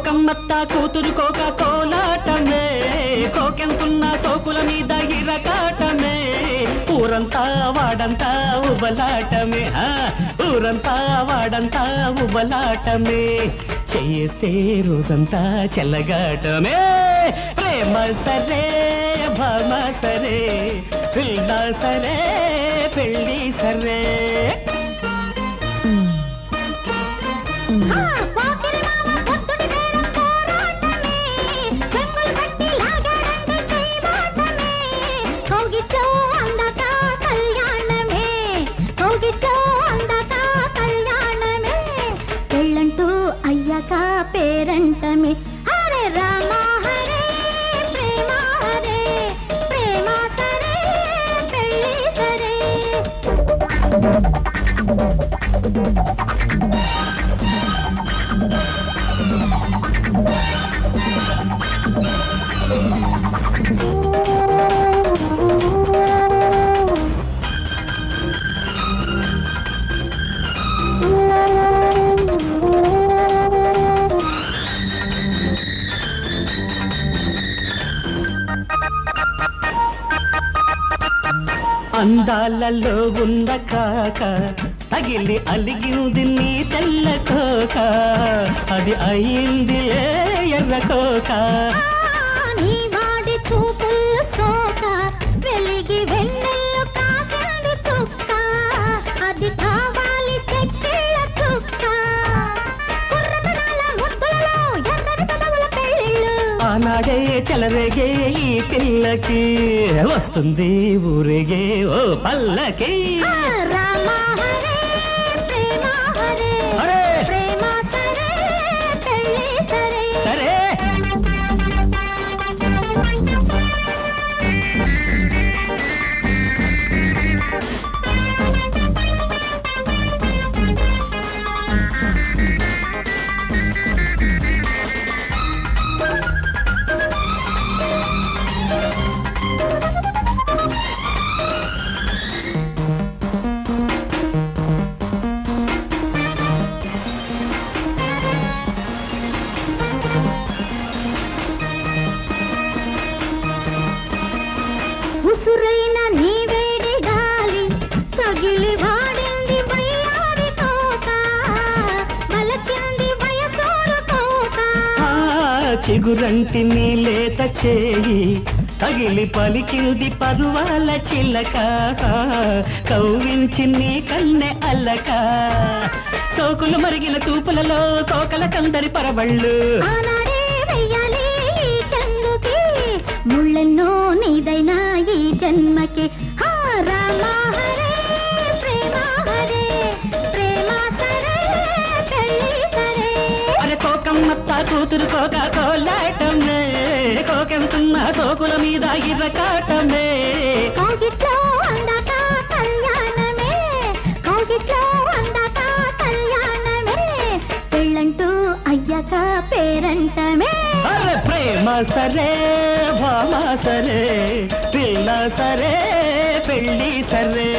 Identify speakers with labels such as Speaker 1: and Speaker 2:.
Speaker 1: కోకమ్మత్త కూతురు కోక కోలాటమే కోకెంతున్న సోకుల మీద ఇరకాటమే. ఊరంతా వాడంతా ఉబలాటమే ఆ, ఊరంతా వాడంతా ఉబలాటమే చేస్తే రోజంతా చెల్లగాటమే. ప్రేమ సరే భామ సరే పిల్ల సరే పెళ్ళి సరే.
Speaker 2: కౌగిట్లో అందాక కళ్యాణమే. కౌగిట్లో అందాక కళ్యాణమే. పెళ్ళంటూ అయ్యాక పేరంటమే హరే రామ హరే ప్రేమ హరే ప్రేమ సరే పెళ్ళి సరే
Speaker 1: అందాలలో ఉన్న కాక తగిలి అలిగింది నీ తెల్ల కోక. అది అయింది ఎర్ర కోక. ఆనాడే చెలరేగే ఈ పిల్లకి. వస్తుంది ఊరేగే ఓ పల్లకి.
Speaker 2: సరే పెళ్ళి సరే.
Speaker 1: చిగురంటి నీ లేత చేయి తగిలి పలికింది పరువాల చిల్లక కవ్వించి నీ కన్నె అల్లక సోకులు మరిగిన తూపులలో కోకల కందరి పరబళ్ళు కోకమ్మత్త కూతురు కోక కోలాటమే కోకెంతున్న సోకుల మీద ఇరకాటమే.
Speaker 2: కౌగిట్లో అందాక కళ్యాణమే. కౌగిట్లో అందాక కళ్యాణమే. పెళ్ళంటూ అయ్యాక పేరంటమే.
Speaker 1: అరే ప్రేమ సరే భామ సరే పిల్ల సరే పెళ్ళి సరే.